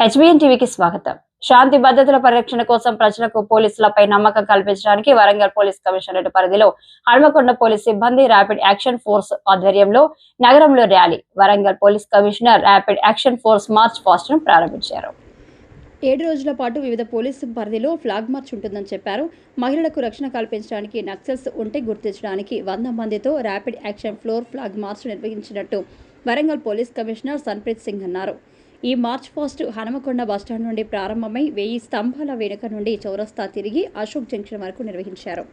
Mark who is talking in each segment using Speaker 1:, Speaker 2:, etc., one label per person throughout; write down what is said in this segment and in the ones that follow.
Speaker 1: HBN టీవీకి స్వాగతం. శాంతి భద్రతల పరిరక్షణ కోసం ప్రజలకు పోలీసులపై నమ్మకం కల్పించడానికి వరంగల్ పోలీస్ కమిషనరేట్ పరిధిలో హన్మకొండ పోలీస్ సిబ్బంది ర్యాపిడ్ యాక్షన్ ఫోర్స్ ఆధ్వర్యంలో నగరంలో rally. Warangal police commissioner rapid action force march ఫాస్ట్ను ప్రారంభించారు.
Speaker 2: ఏడు రోజుల పాటు వివిధ పోలీసు పరిధిలో ఫ్లాగ్ మార్చ్ ఉంటుందని చెప్పారు. మహిళలకు రక్షణ కల్పించడానికి నక్సల్స్ ఉంటే గుర్తించడానికి వంద మందితో rapid action floor flag march నిర్వహించినట్టు Warangal police commissioner Sanpreet Singh అన్నారు. ఈ మార్చ్ పోస్ట్ హనుమకొండ బస్టాండ్ నుండి ప్రారంభమై వెయ్యి స్తంభాల వెనుక నుండి చౌరస్తా తిరిగి అశోక్ జంక్షన్ వరకు నిర్వహించారు.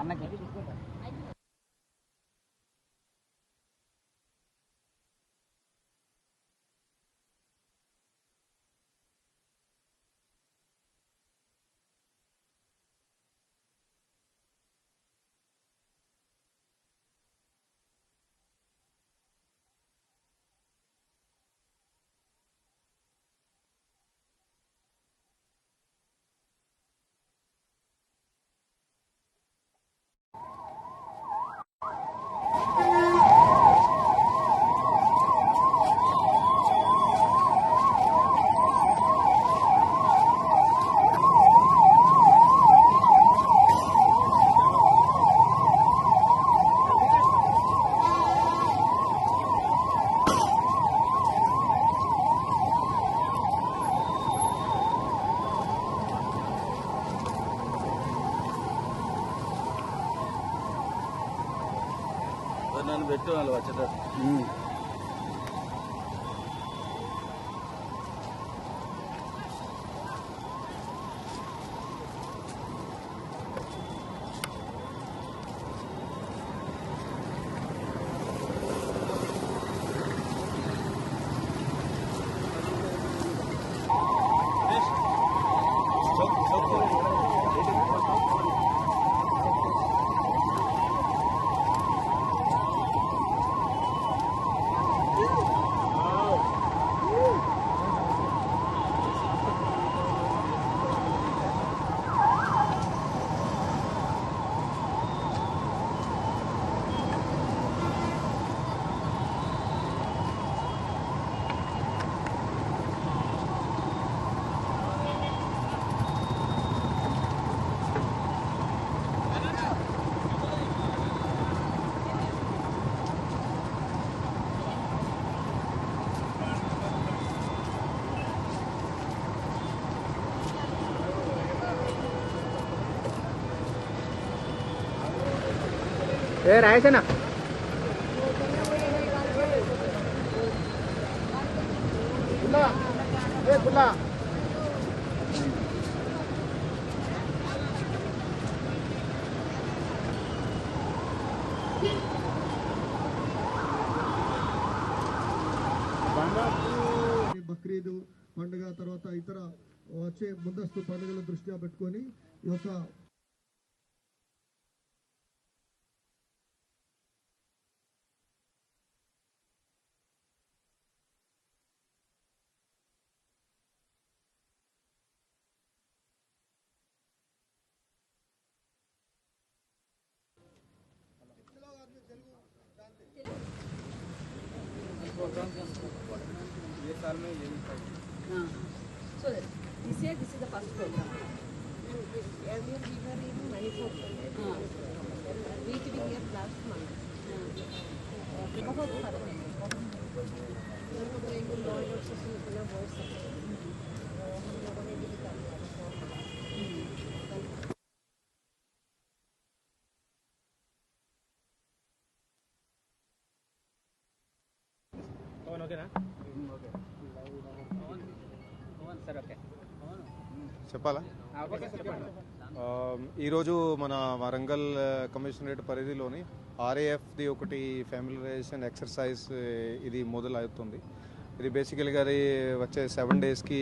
Speaker 3: అన్నకి. నేను పెట్టి వాళ్ళు వచ్చేటట్టు
Speaker 4: ఏ రాయసనా? ఏ పుల్లా.
Speaker 5: బక్రీద్ పండుగ తర్వాత ఇతర వచ్చే ముందస్తు పండుగల దృష్ట్యా పెట్టుకొని ఈ యొక్క ये साल में ये हाँ
Speaker 6: so this year this is the first program earlier we were in Manipur हाँ we to be here last month बहुत फ़र्क है बहुत लोग लोग बहुत सकते हैं
Speaker 4: ఓకేనా? సార్ ఓకే
Speaker 7: చెప్పాలా ఈరోజు మన వరంగల్ కమిషనరేట్ పరిధిలోని ఆర్ఏఎఫ్ది ఒకటి ఫ్యామిలరైజేషన్ ఎక్సర్సైజ్ ఇది మొదలవుతుంది. ఇది బేసికల్గా అది వచ్చే సెవెన్ డేస్కి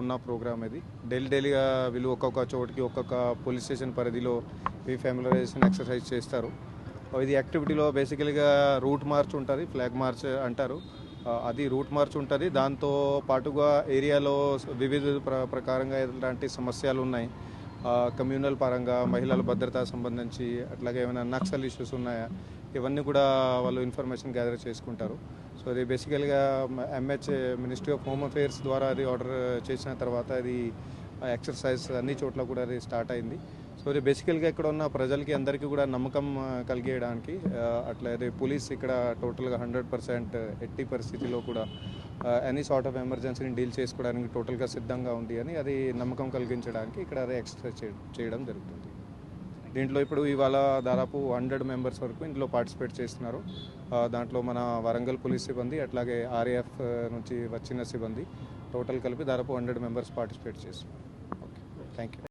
Speaker 7: ఉన్న ప్రోగ్రామ్ ఇది. డైలీ డైలీగా వీళ్ళు ఒక్కొక్క చోటికి ఒక్కొక్క పోలీస్ స్టేషన్ పరిధిలో ఈ ఫ్యామిలరైజేషన్ ఎక్సర్సైజ్ చేస్తారు. ఇది యాక్టివిటీలో బేసికల్గా రూట్ మార్చ్ ఉంటుంది ఫ్లాగ్ మార్చ్ అంటారు. అది రూట్ మార్చ్ ఉంటుంది. దాంతో పాటుగా ఏరియాలో వివిధ ప్ర ప్రకారంగా ఎలాంటి సమస్యలు ఉన్నాయి. కమ్యూనల్ పరంగా మహిళల భద్రత సంబంధించి అట్లాగే ఏమైనా నక్సల్ ఇష్యూస్ ఉన్నాయా? ఇవన్నీ కూడా వాళ్ళు ఇన్ఫర్మేషన్ గ్యాదర్ చేసుకుంటారు. సో అది బేసికల్గా M H ministry of home affairs ద్వారా అది ఆర్డర్ చేసిన తర్వాత అది ఎక్సర్సైజ్ అన్ని చోట్ల కూడా అది స్టార్ట్ అయింది. సో ఇది బేసికల్గా ఇక్కడ ఉన్న ప్రజలకి అందరికీ కూడా నమ్మకం కలిగేయడానికి అట్లా అది పోలీస్ ఇక్కడ టోటల్గా హండ్రెడ్ పర్సెంట్ ఎట్టి పరిస్థితిలో కూడా ఎనీ సార్ట్ ఆఫ్ ఎమర్జెన్సీని డీల్ చేసుకోవడానికి టోటల్గా సిద్ధంగా ఉంది అని అది నమ్మకం కలిగించడానికి ఇక్కడ అది ఎక్సర్సైజ్ చేయడం జరుగుతుంది. దీంట్లో ఇప్పుడు ఇవాళ దాదాపు హండ్రెడ్ మెంబర్స్ వరకు ఇందులో పార్టిసిపేట్ చేస్తున్నారు. దాంట్లో మన వరంగల్ పోలీస్ సిబ్బంది అట్లాగే ఆర్ఏఎఫ్ నుంచి వచ్చిన సిబ్బంది టోటల్ కలిపి దాదాపు హండ్రెడ్ మెంబర్స్ పార్టిసిపేట్ చేస్తున్నారు. Thank you.